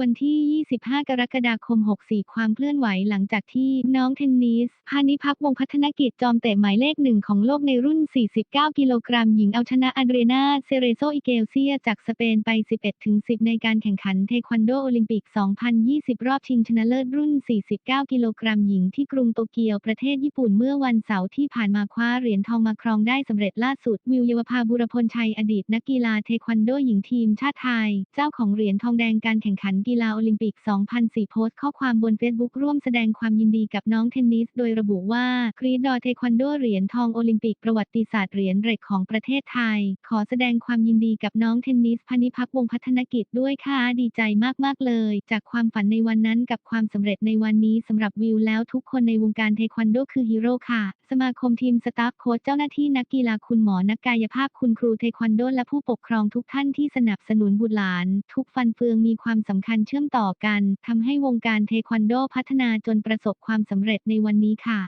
วันที่ 25 กรกฎาคม 64 ความเคลื่อนไหวหลังจากที่น้องเทนนิส พานิพักวงพัฒนกิจจอมเตะหมายเลขหนึ่งของโลกในรุ่น 49 กิโลกรัมหญิงเอาชนะอันเดรนาเซเรโซอิเกลเซีย จากสเปนไป 11-10 ในการแข่งขันเทควันโดโอลิมปิก 2020 รอบชิงชนะเลิศรุ่น 49 กิโลกรัมหญิงที่กรุงโตเกียวประเทศญี่ปุ่นเมื่อวันเสาร์ที่ผ่านมาคว้าเหรียญทองมาครองได้สำเร็จล่าสุด วิวเยวภาบุรพลชัยอดีตนักกีฬาเทควันโดหญิงทีมชาติไทย เจ้าของเหรียญทองแดงการแข่งขันกีฬาโอลิมปิก 2004 โพสต์ข้อความบนเฟซบุ๊กร่วมแสดงความยินดีกับน้องเทนนิส โดยระบุว่ากรีดดอเทควันโดเหรียญทองโอลิมปิกประวัติศาสตร์เหรียญเหล็กของประเทศไทย ขอแสดงความยินดีกับน้องเทนนิสพนิพักวงพัฒนกิจด้วยค่ะดีใจมากๆเลย จากความฝันในวันนั้นกับความสำเร็จในวันนี้สำหรับวิวแล้วทุกคนในวงการเทควันโดคือฮีโร่ค่ะ สมาคมทีมสตาฟโค้ชเจ้าหน้าที่นักกีฬาคุณหมอนักกายภาพคุณครูเทควันโดและผู้ปกครองทุกท่านที่สนับสนุนบุตรหลาน ทุกฟันเฟืองมีความสำคัญเชื่อมต่อกันทำให้วงการเทควันโดพัฒนาจนประสบความสำเร็จในวันนี้ค่ะ